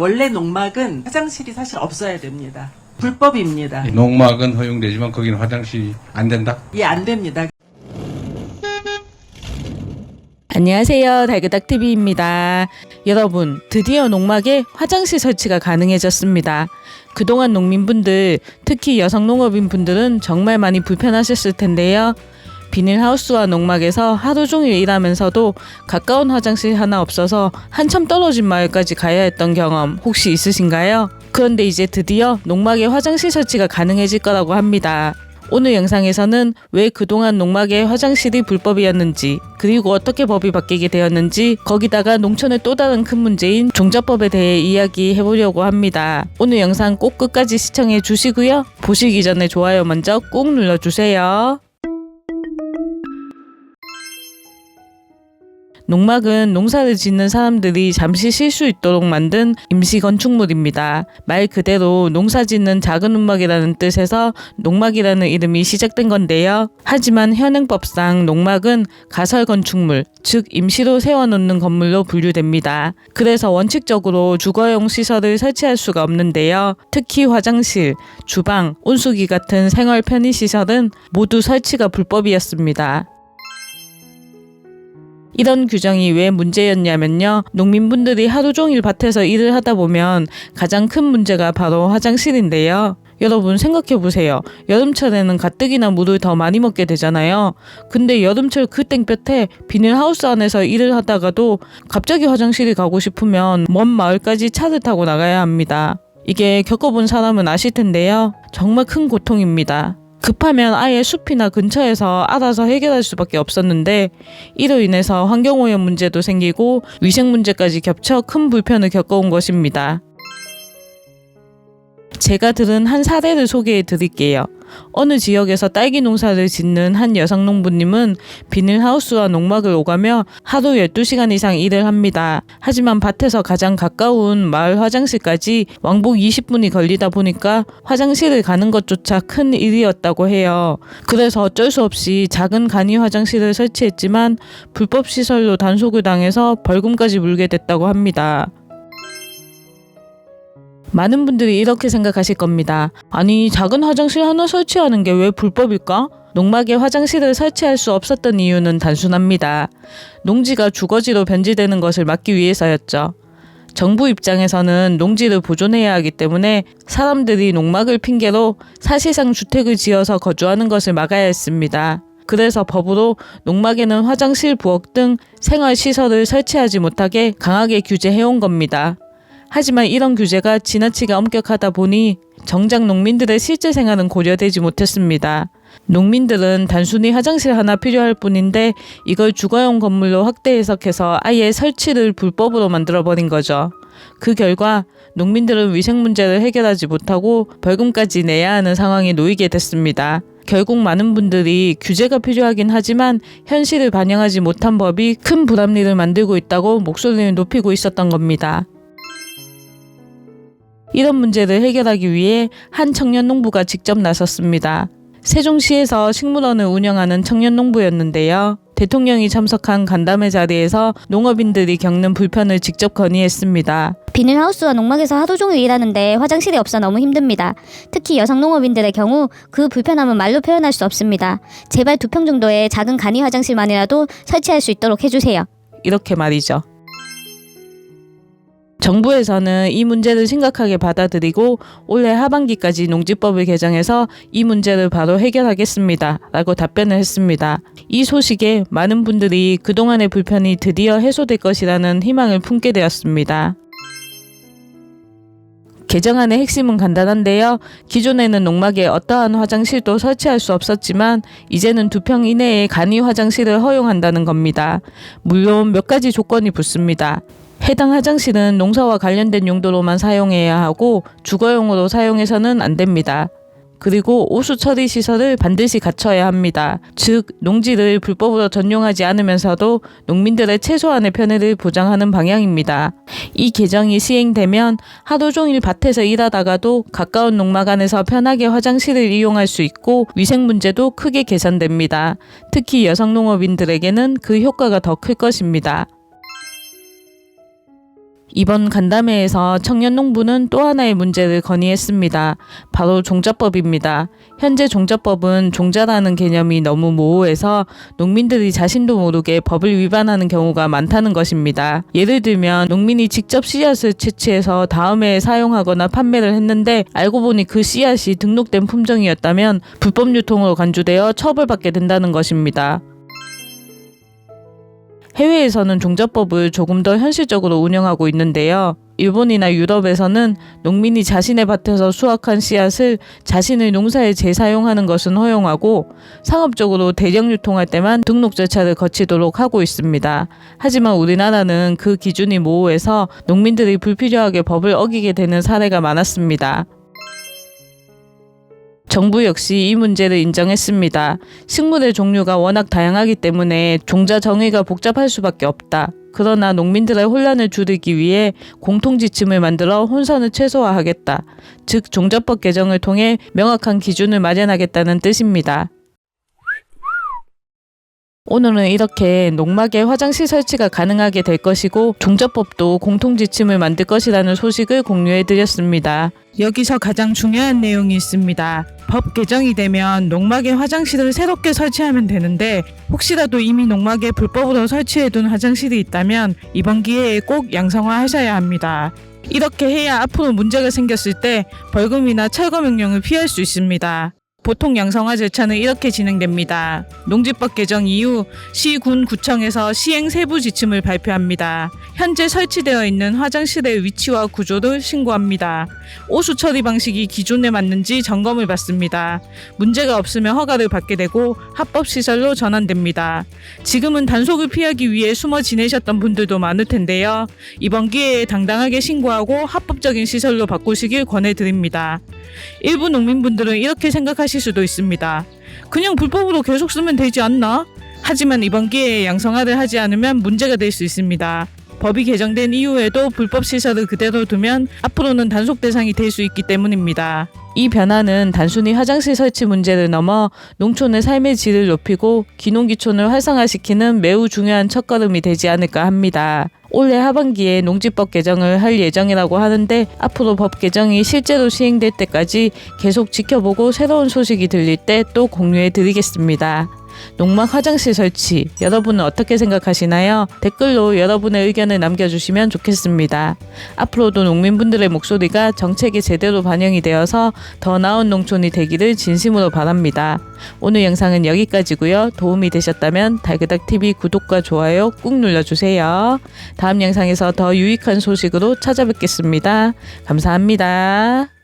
원래 농막은 화장실이 사실 없어야 됩니다. 불법입니다. 농막은 허용되지만 거기는 화장실이 안 된다? 예, 안 됩니다. 안녕하세요. 달그닥TV입니다. 여러분, 드디어 농막에 화장실 설치가 가능해졌습니다. 그동안 농민분들, 특히 여성 농업인분들은 정말 많이 불편하셨을 텐데요. 비닐하우스와 농막에서 하루 종일 일하면서도 가까운 화장실 하나 없어서 한참 떨어진 마을까지 가야 했던 경험 혹시 있으신가요? 그런데 이제 드디어 농막에 화장실 설치가 가능해질 거라고 합니다. 오늘 영상에서는 왜 그동안 농막에 화장실이 불법이었는지 그리고 어떻게 법이 바뀌게 되었는지 거기다가 농촌의 또 다른 큰 문제인 종자법에 대해 이야기해 보려고 합니다. 오늘 영상 꼭 끝까지 시청해 주시고요. 보시기 전에 좋아요 먼저 꾹 눌러 주세요. 농막은 농사를 짓는 사람들이 잠시 쉴 수 있도록 만든 임시 건축물입니다. 말 그대로 농사 짓는 작은 농막이라는 뜻에서 농막이라는 이름이 시작된 건데요. 하지만 현행법상 농막은 가설 건축물, 즉 임시로 세워놓는 건물로 분류됩니다. 그래서 원칙적으로 주거용 시설을 설치할 수가 없는데요. 특히 화장실, 주방, 온수기 같은 생활 편의 시설은 모두 설치가 불법이었습니다. 이런 규정이 왜 문제였냐면요. 농민분들이 하루 종일 밭에서 일을 하다 보면 가장 큰 문제가 바로 화장실인데요. 여러분 생각해 보세요. 여름철에는 가뜩이나 물을 더 많이 먹게 되잖아요. 근데 여름철 그 땡볕에 비닐하우스 안에서 일을 하다가도 갑자기 화장실이 가고 싶으면 먼 마을까지 차를 타고 나가야 합니다. 이게 겪어본 사람은 아실 텐데요. 정말 큰 고통입니다. 급하면 아예 숲이나 근처에서 알아서 해결할 수밖에 없었는데 이로 인해서 환경오염 문제도 생기고 위생 문제까지 겹쳐 큰 불편을 겪어온 것입니다. 제가 들은 한 사례를 소개해 드릴게요. 어느 지역에서 딸기 농사를 짓는 한 여성 농부님은 비닐하우스와 농막을 오가며 하루 12시간 이상 일을 합니다. 하지만 밭에서 가장 가까운 마을 화장실까지 왕복 20분이 걸리다 보니까 화장실을 가는 것조차 큰 일이었다고 해요. 그래서 어쩔 수 없이 작은 간이 화장실을 설치했지만 불법 시설로 단속을 당해서 벌금까지 물게 됐다고 합니다. 많은 분들이 이렇게 생각하실 겁니다. 아니, 작은 화장실 하나 설치하는 게 왜 불법일까? 농막에 화장실을 설치할 수 없었던 이유는 단순합니다. 농지가 주거지로 변질되는 것을 막기 위해서였죠. 정부 입장에서는 농지를 보존해야 하기 때문에 사람들이 농막을 핑계로 사실상 주택을 지어서 거주하는 것을 막아야 했습니다. 그래서 법으로 농막에는 화장실, 부엌 등 생활시설을 설치하지 못하게 강하게 규제해온 겁니다. 하지만 이런 규제가 지나치게 엄격하다 보니 정작 농민들의 실제 생활은 고려되지 못했습니다. 농민들은 단순히 화장실 하나 필요할 뿐인데 이걸 주거용 건물로 확대 해석해서 아예 설치를 불법으로 만들어버린 거죠. 그 결과 농민들은 위생 문제를 해결하지 못하고 벌금까지 내야 하는 상황에 놓이게 됐습니다. 결국 많은 분들이 규제가 필요하긴 하지만 현실을 반영하지 못한 법이 큰 불합리를 만들고 있다고 목소리를 높이고 있었던 겁니다. 이런 문제를 해결하기 위해 한 청년 농부가 직접 나섰습니다. 세종시에서 식물원을 운영하는 청년 농부였는데요. 대통령이 참석한 간담회 자리에서 농업인들이 겪는 불편을 직접 건의했습니다. 비닐 하우스와 농막에서 하루 종일 일하는데 화장실이 없어 너무 힘듭니다. 특히 여성 농업인들의 경우 그 불편함은 말로 표현할 수 없습니다. 제발 두 평 정도의 작은 간이 화장실만이라도 설치할 수 있도록 해주세요. 이렇게 말이죠. 정부에서는 이 문제를 심각하게 받아들이고 올해 하반기까지 농지법을 개정해서 이 문제를 바로 해결하겠습니다. 라고 답변을 했습니다. 이 소식에 많은 분들이 그동안의 불편이 드디어 해소될 것이라는 희망을 품게 되었습니다. 개정안의 핵심은 간단한데요. 기존에는 농막에 어떠한 화장실도 설치할 수 없었지만 이제는 두 평 이내에 간이 화장실을 허용한다는 겁니다. 물론 몇 가지 조건이 붙습니다. 해당 화장실은 농사와 관련된 용도로만 사용해야 하고 주거용으로 사용해서는 안 됩니다. 그리고 오수 처리 시설을 반드시 갖춰야 합니다. 즉, 농지를 불법으로 전용하지 않으면서도 농민들의 최소한의 편의를 보장하는 방향입니다. 이 개정이 시행되면 하루 종일 밭에서 일하다가도 가까운 농막 안에서 편하게 화장실을 이용할 수 있고 위생 문제도 크게 개선됩니다. 특히 여성 농업인들에게는 그 효과가 더 클 것입니다. 이번 간담회에서 청년 농부는 또 하나의 문제를 건의했습니다. 바로 종자법입니다. 현재 종자법은 종자라는 개념이 너무 모호해서 농민들이 자신도 모르게 법을 위반하는 경우가 많다는 것입니다. 예를 들면 농민이 직접 씨앗을 채취해서 다음에 사용하거나 판매를 했는데 알고 보니 그 씨앗이 등록된 품종이었다면 불법 유통으로 간주되어 처벌받게 된다는 것입니다. 해외에서는 종자법을 조금 더 현실적으로 운영하고 있는데요. 일본이나 유럽에서는 농민이 자신의 밭에서 수확한 씨앗을 자신의 농사에 재사용하는 것은 허용하고 상업적으로 대량 유통할 때만 등록 절차를 거치도록 하고 있습니다. 하지만 우리나라는 그 기준이 모호해서 농민들이 불필요하게 법을 어기게 되는 사례가 많았습니다. 정부 역시 이 문제를 인정했습니다. 식물의 종류가 워낙 다양하기 때문에 종자 정의가 복잡할 수밖에 없다. 그러나 농민들의 혼란을 줄이기 위해 공통 지침을 만들어 혼선을 최소화하겠다. 즉 종자법 개정을 통해 명확한 기준을 마련하겠다는 뜻입니다. 오늘은 이렇게 농막에 화장실 설치가 가능하게 될 것이고 종자법도 공통 지침을 만들 것이라는 소식을 공유해 드렸습니다. 여기서 가장 중요한 내용이 있습니다. 법 개정이 되면 농막에 화장실을 새롭게 설치하면 되는데 혹시라도 이미 농막에 불법으로 설치해둔 화장실이 있다면 이번 기회에 꼭 양성화하셔야 합니다. 이렇게 해야 앞으로 문제가 생겼을 때 벌금이나 철거 명령을 피할 수 있습니다. 보통 양성화 절차는 이렇게 진행됩니다. 농지법 개정 이후 시, 군, 구청에서 시행 세부 지침을 발표합니다. 현재 설치되어 있는 화장실의 위치와 구조를 신고합니다. 오수 처리 방식이 기존에 맞는지 점검을 받습니다. 문제가 없으면 허가를 받게 되고 합법 시설로 전환됩니다. 지금은 단속을 피하기 위해 숨어 지내셨던 분들도 많을 텐데요. 이번 기회에 당당하게 신고하고 합법적인 시설로 바꾸시길 권해드립니다. 일부 농민분들은 이렇게 생각하실 수도 있습니다. 그냥 불법으로 계속 쓰면 되지 않나? 하지만 이번 기회에 양성화를 하지 않으면 문제가 될 수 있습니다. 법이 개정된 이후에도 불법 시설을 그대로 두면 앞으로는 단속 대상이 될 수 있기 때문입니다. 이 변화는 단순히 화장실 설치 문제를 넘어 농촌의 삶의 질을 높이고 기농기촌을 활성화시키는 매우 중요한 첫걸음이 되지 않을까 합니다. 올해 하반기에 농지법 개정을 할 예정이라고 하는데 앞으로 법 개정이 실제로 시행될 때까지 계속 지켜보고 새로운 소식이 들릴 때 또 공유해 드리겠습니다. 농막 화장실 설치 여러분은 어떻게 생각하시나요? 댓글로 여러분의 의견을 남겨주시면 좋겠습니다. 앞으로도 농민분들의 목소리가 정책에 제대로 반영이 되어서 더 나은 농촌이 되기를 진심으로 바랍니다. 오늘 영상은 여기까지고요. 도움이 되셨다면 달그닥TV 구독과 좋아요 꾹 눌러주세요. 다음 영상에서 더 유익한 소식으로 찾아뵙겠습니다. 감사합니다.